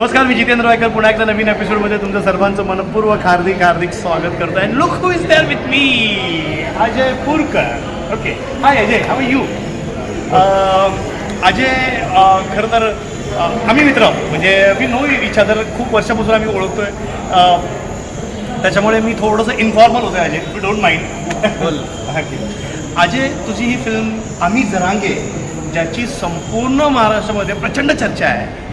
नमस्कार मी जितेंद्र वायकर पुन्हा एकदा नवीन एपिसोडमध्ये तुमचं सर्वांचं मनपूर्वक हार्दिक हार्दिक स्वागत करतो आहे look who is there with me Ajay Purkar. Okay hi Ajay. How you Ajay um, खरं तर अं, आम्ही मित्र आहोत. म्हणजे वी नो इच अदर खूप वर्षापासून आम्ही ओळखतोय. अं, त्याच्यामुळे मी थोडंसं इन्फॉर्मल होतो Ajay you don't mind Ajay तुझी ही फिल्म आम्ही जरांगे ज्याची संपूर्ण महाराष्ट्रामध्ये प्रचंड चर्चा आहे.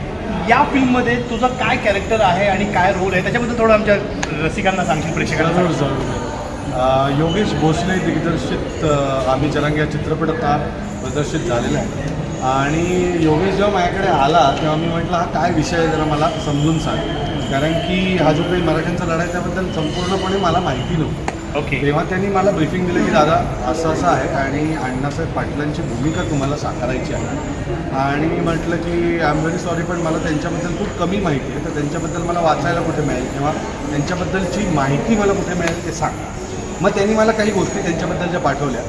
या फिल्ममध्ये तुझं काय कॅरेक्टर आहे आणि काय रोल आहे? त्याच्याबद्दल थोडं आमच्या रसिकांना सांगशील प्रेक्षकांना जरूर जरूर योगेश भोसले दिग्दर्शित अ, आम्ही जरांग या चित्रपट आता प्रदर्शित झालेला आहे. आणि योगेश जेव्हा माझ्याकडे आला तेव्हा मी म्हटलं हा काय विषय आहे जरा मला समजून सांग. कारण की हा जो काही मराठ्यांचा लढा आहे त्याबद्दल संपूर्णपणे मला माहिती नव्हती. ओके तेव्हा त्यांनी मला ब्रीफिंग दिलं की दादा असं असं आहे आणि अण्णासाहेब पाटलांची भूमिका तुम्हाला साकारायची आहे. आणि मी म्हटलं की आय एम व्हेरी सॉरी पण मला त्यांच्याबद्दल खूप कमी माहिती आहे. तर त्यांच्याबद्दल मला वाचायला कुठे मिळेल? किंवा त्यांच्याबद्दलची माहिती मला कुठे मिळेल ते सांग. मग त्यांनी मला काही गोष्टी त्यांच्याबद्दलच्या पाठवल्या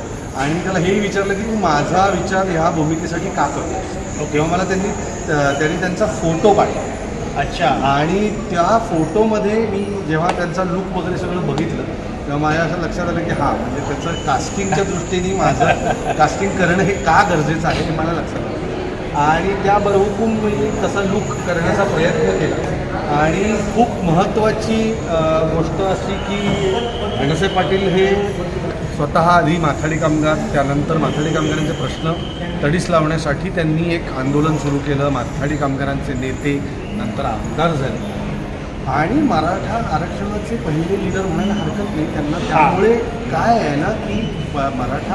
आणि त्याला हेही विचारलं की तू माझा विचार ह्या भूमिकेसाठी का करतो तेव्हा मला त्यांनी त्यांनी त्यांचा फोटो पाठवला. अच्छा. आणि त्या फोटोमध्ये मी जेव्हा त्यांचा लुक वगैरे सगळं बघितलं तेव्हा माझ्या असं लक्षात आलं की हां म्हणजे त्याचं कास्टिंगच्या दृष्टीने माझं कास्टिंग करणं हे का गरजेचं आहे हे मला लक्षात आलं. आणि त्याबरोबर मी तसा लुक करण्याचा प्रयत्न केला. आणि खूप महत्त्वाची गोष्ट अशी की अण्णासाहेब पाटील हे स्वतः आधी माथाडी कामगार त्यानंतर माथाडी कामगारांचे प्रश्न तडीस लावण्यासाठी त्यांनी एक आंदोलन सुरू केलं. माथाडी कामगारांचे नेते नंतर आमदार झाले. आणि मराठा आरक्षणाचे पहिले लिडर म्हणायला हरकत नाही. त्यांना त्यामुळे काय आहे ना की मराठा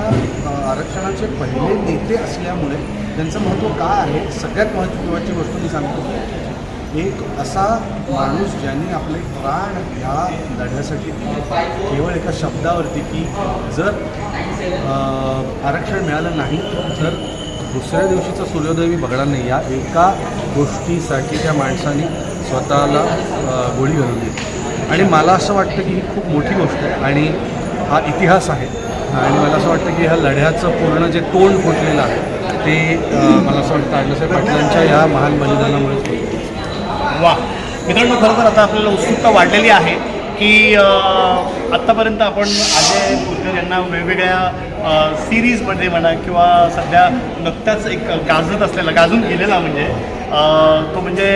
आरक्षणाचे पहिले नेते असल्यामुळे त्यांचं महत्त्व काय आहे? सगळ्यात महत्त्वाची गोष्ट मी सांगतो एक असा माणूस ज्यांनी आपले प्राण ह्या लढ्यासाठी दिले. केवळ एका शब्दावरती की जर आरक्षण मिळालं नाही तर दुसऱ्या दिवशीचा सूर्योदय मी बघणार नाही. या एका गोष्टीसाठी त्या माणसाने स्वतःला गोळी घालून आणि मला असं वाटतं की ही खूप मोठी गोष्ट आहे आणि हा इतिहास आहे. आणि मला असं वाटतं की ह्या लढ्याचं पूर्ण जे तोंड फुटलेलं आहे ते मला असं वाटतं अण्णासाहेब पाटलांच्या ह्या महान बलिदानामुळेच वा मित्रांनो खरं तर आता आपल्याला उत्सुकता वाढलेली आहे की आत्तापर्यंत आपण अजय पुरकर यांना वेगवेगळ्या सिरीजमध्ये म्हणा किंवा सध्या नुकताच एक गाजत असलेला गाजून गेलेला म्हणजे तो म्हणजे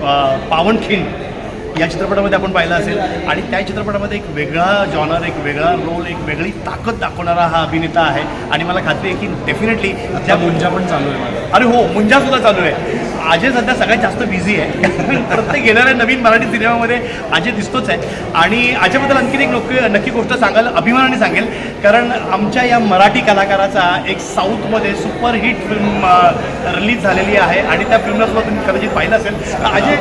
अं, अं, पावनखिंड या चित्रपटामध्ये आपण पाहिलं असेल. आणि त्या चित्रपटामध्ये एक वेगळा जॉनर एक वेगळा रोल एक वेगळी ताकद दाखवणारा हा अभिनेता आहे. आणि मला खात्री आहे की डेफिनेटली त्या मुंजा पण चालू आहे अरे हो मुंजा सुद्धा चालू आहे. अजय सध्या सगळ्यात जास्त बिझी आहे. प्रत्येक येणाऱ्या नवीन मराठी सिनेमामध्ये अजय दिसतोच आहे. आणि अजयबद्दल आणखीन एक नक्की नक्की गोष्ट सांगायला अभिमानाने सांगेल. कारण आमच्या या मराठी कलाकाराचा एक साऊथमध्ये सुपरहिट फिल्म रिलीज झालेली आहे. आणि त्या फिल्मला सुद्धा तुम्ही कदाचित पाहिलं असेल. तर अजय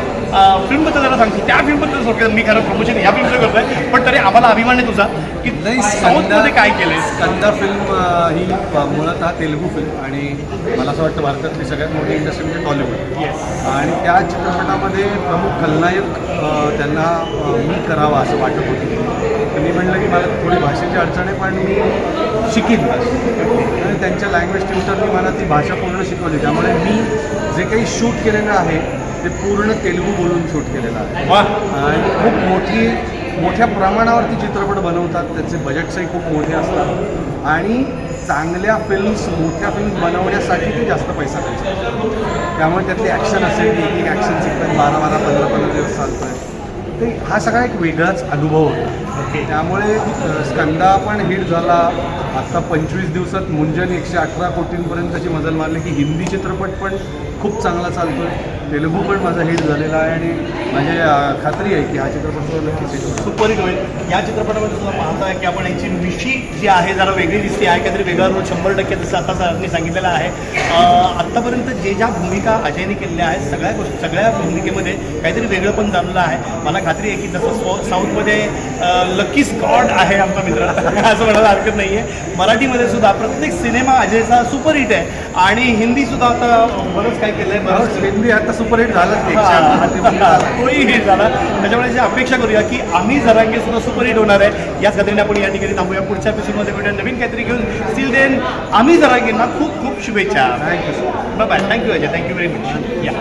फिल्मबद्दल जरा सांगतो. त्या फिल्मबद्दल थोडक्यात मी खरं प्रमोशन ह्या फिल्मचं करतोय पण तरी आम्हाला अभिमान आहे तुझा की नाही साऊथमध्ये काय केलंय? स्कंदा फिल्म ही मुळतः तेलुगू फिल्म आणि मला असं वाटतं भारतातली सगळ्यात मोठी इंडस्ट्री म्हणजे टॉलिवूड आणि त्या चित्रपटामध्ये प्रमुख खलनायक त्यांना मी करावा असं वाटत होतं. मी म्हणलं की मला थोडी भाषेची अडचण आहे पण मी शिकीन. आणि त्यांच्या लँग्वेज ट्युटरनी मला ती भाषा पूर्ण शिकवली. त्यामुळे मी जे काही शूट केलेलं आहे ते पूर्ण तेलुगू बोलून शूट केलेलं आहे. आणि खूप मोठी मोठ्या प्रमाणावरती चित्रपट बनवतात. त्याचे बजेट्सही खूप मोठे असतात. आणि चांगल्या फिल्म्स मोठ्या फिल्म्स बनवण्यासाठी ते जास्त पैसा खर्च त्यामुळे त्यातली ॲक्शन असेल एक एक ॲक्शन सिक्वेन्स बारा बारा पंधरा पंधरा दिवस चालतो आहे ते हा सगळा एक वेगळाच अनुभव होता. त्यामुळे स्कंदा पण हिट झाला. आता पंचवीस दिवसात मुंजन एकशे अठरा कोटींपर्यंतची मजल मारली की हिंदी चित्रपट पण खूप चांगला चालतो आहे तेलुगू पण माझा हिट झालेला आहे आणि म्हणजे, माझी खात्री आहे की हा चित्रपट तो नक्कीच हिट होईल सुपरहिट होईल. या चित्रपटामध्ये सुद्धा पाहता की आपण याची मिशी जी आहे जरा वेगळी दिसते. आहे काहीतरी वेगळा. रोल शंभर टक्के जसं आता सरांनी सांगितलेलं आहे. आत्तापर्यंत जे ज्या भूमिका अजयने केलेल्या आहेत सगळ्या गोष्टी सगळ्या भूमिकेमध्ये काहीतरी वेगळं पण जाणलं आहे. मला खात्री आहे की जसं साऊथमध्ये लकी स्कॉट आहे आमचा मित्र. असं म्हणायला हरकत नाही आहे मराठीमध्ये सुद्धा प्रत्येक सिनेमा अजयचा सुपरहिट आहे. आणि हिंदी सुद्धा आता बरंच काय केलं आहे बरंच हिंदी आता सुपरहिट हा, हा, तोही हिट झाला. त्याच्यामुळे अशी अपेक्षा करूया की आम्ही जरांगे सुद्धा सुपरहिट होणार आहे. याच खात्रीने आपण या ठिकाणी थांबूया. पुढच्या एपिसोडमध्ये भेटूया. नवीन काहीतरी घेऊन. स्टील देन आम्ही जरांगेंना खूप खूप शुभेच्छा. Thank you bye bye thank you Ajay. Thank you very much या